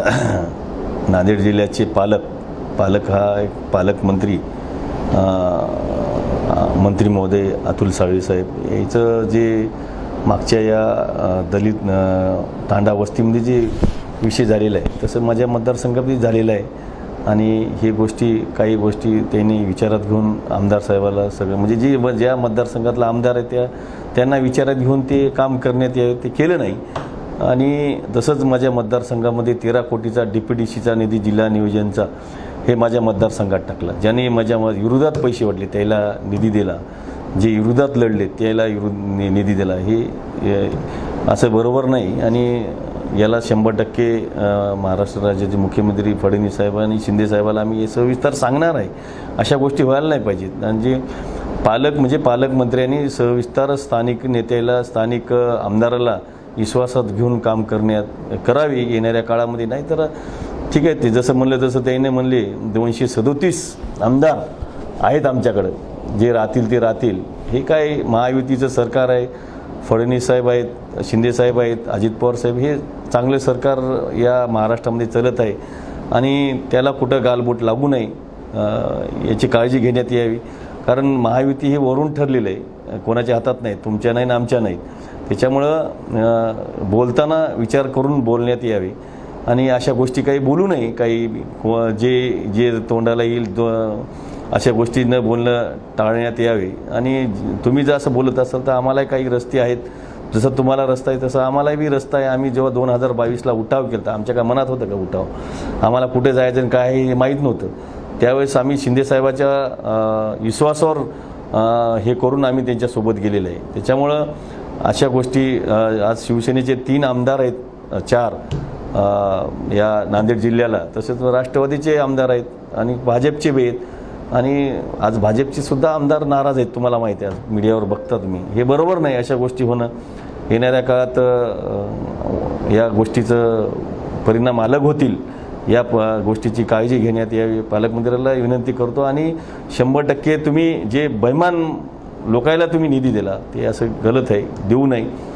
नांदेड जिल्ह्याचे पालक पालक हा एक पालकमंत्री मंत्री महोदय अतुल साळवे साहेब याचं जे मागच्या या दलित तांडा वस्तीमध्ये जे विषय झालेला आहे तसं माझ्या मतदारसंघातही झालेलं आहे. आणि हे गोष्टी काही गोष्टी त्यांनी विचारात घेऊन आमदार साहेबाला सगळं म्हणजे जे ज्या मतदारसंघातला आमदार आहे त्या त्यांना विचारात घेऊन ते काम करण्यात यावे ते केलं नाही. आणि तसंच माझ्या मतदारसंघामध्ये तेरा कोटीचा डी पी डी सीचा निधी जिल्हा नियोजनचा हे माझ्या मतदारसंघात टाकला. ज्याने माझ्या म- विरोधात पैसे वाटले त्याला निधी दिला. जे विरोधात लढले त्याला विरोध नि- निधी दिला. हे असं बरोबर नाही आणि याला शंभर टक्के महाराष्ट्र राज्याचे मुख्यमंत्री फडणवीस साहेब आणि शिंदे साहेबाला आम्ही हे सविस्तर सांगणार आहे. अशा गोष्टी व्हायला नाही पाहिजेत. आणि जे पालक म्हणजे पालकमंत्र्यांनी सविस्तर स्थानिक नेत्याला स्थानिक आमदाराला विश्वासात घेऊन काम करण्यात करावे येणाऱ्या काळामध्ये. नाही तर ठीक आहे ते जसं म्हणलं तसं त्याने म्हणले दोनशे सदोतीस आमदार आहेत आमच्याकडं. जे राहतील ते राहतील. हे काय महायुतीचं सरकार आहे? फडणवीस साहेब आहेत शिंदे साहेब आहेत अजित पवार साहेब हे चांगले सरकार या महाराष्ट्रामध्ये चालत आहे. आणि त्याला कुठं गालबोट लागू नये याची काळजी घेण्यात यावी. कारण महायुती हे वरून ठरलेलं आहे. कोणाच्या हातात नाही तुमच्या नाही ना आमच्या नाही. त्याच्यामुळं बोलताना विचार करून बोलण्यात यावे. आणि अशा गोष्टी काही बोलू नये. काही जे जे तोंडाला येईल अशा गोष्टी न बोलणं टाळण्यात यावे. आणि तुम्ही जर असं बोलत असाल तर आम्हालाही काही रस्ते आहेत. जसं तुम्हाला रस्ता आहे तसं आम्हालाही बी रस्ता आहे. आम्ही जेव्हा दोन हजार बावीसला उठाव केला तर आमच्या काय मनात होतं का उठाव? आम्हाला कुठे जायचं आणि काय हे माहीत नव्हतं. त्यावेळेस आम्ही शिंदेसाहेबाच्या विश्वासावर हे करून आम्ही त्यांच्यासोबत गेलेलं आहे. त्याच्यामुळं अशा गोष्टी आज शिवसेनेचे तीन आमदार आहेत चार या नांदेड जिल्ह्याला. तसेच राष्ट्रवादीचे आमदार आहेत आणि भाजपचे बी आहेत. आणि आज भाजपचे सुद्धा आमदार नाराज आहेत तुम्हाला माहिती आहे मीडियावर बघता तुम्ही. हे बरोबर नाही अशा गोष्टी होणं. येणाऱ्या काळात या गोष्टीचं परिणाम अलग होतील. या प गोष्टीची काळजी घेण्यात यावी. पालकमंत्र्याला विनंती करतो आणि शंभर टक्के तुम्ही जे बैमान लोकायला तुम्ही निधी दिला ते असं गलत आहे देऊ नये.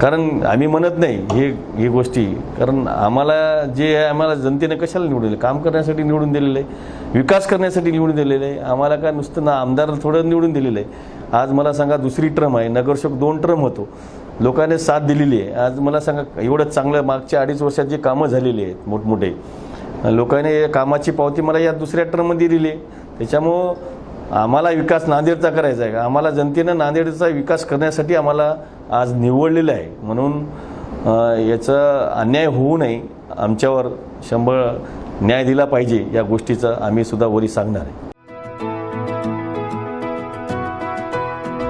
कारण आम्ही म्हणत नाही हे ही गोष्टी. कारण आम्हाला जे आहे आम्हाला जनतेने कशाला निवडून दिलं? काम करण्यासाठी निवडून दिलेलं आहे. विकास करण्यासाठी निवडून दिलेलं आहे. आम्हाला काय नुसतं ना आमदार थोडं निवडून दिलेलं आहे? आज मला सांगा दुसरी ट्रम आहे. नगरसेवक दोन ट्रम होतो. लोकांनी साथ दिलेली आहे. आज मला सांगा एवढं चांगलं मागच्या अडीच वर्षात जे कामं झालेली आहेत मोठमोठे लोकांनी या कामाची पावती मला या दुसऱ्या टर्ममध्ये दिली. आहे त्याच्यामुळं आम्हाला विकास नांदेडचा करायचा आहे. आम्हाला जनतेनं नांदेडचा विकास करण्यासाठी आम्हाला आज निवडलेलं आहे. म्हणून याचा अन्याय होऊ नये. आमच्यावर शंभर न्याय दिला पाहिजे या गोष्टीचं आम्ही सुद्धा वरी सांगणार आहे.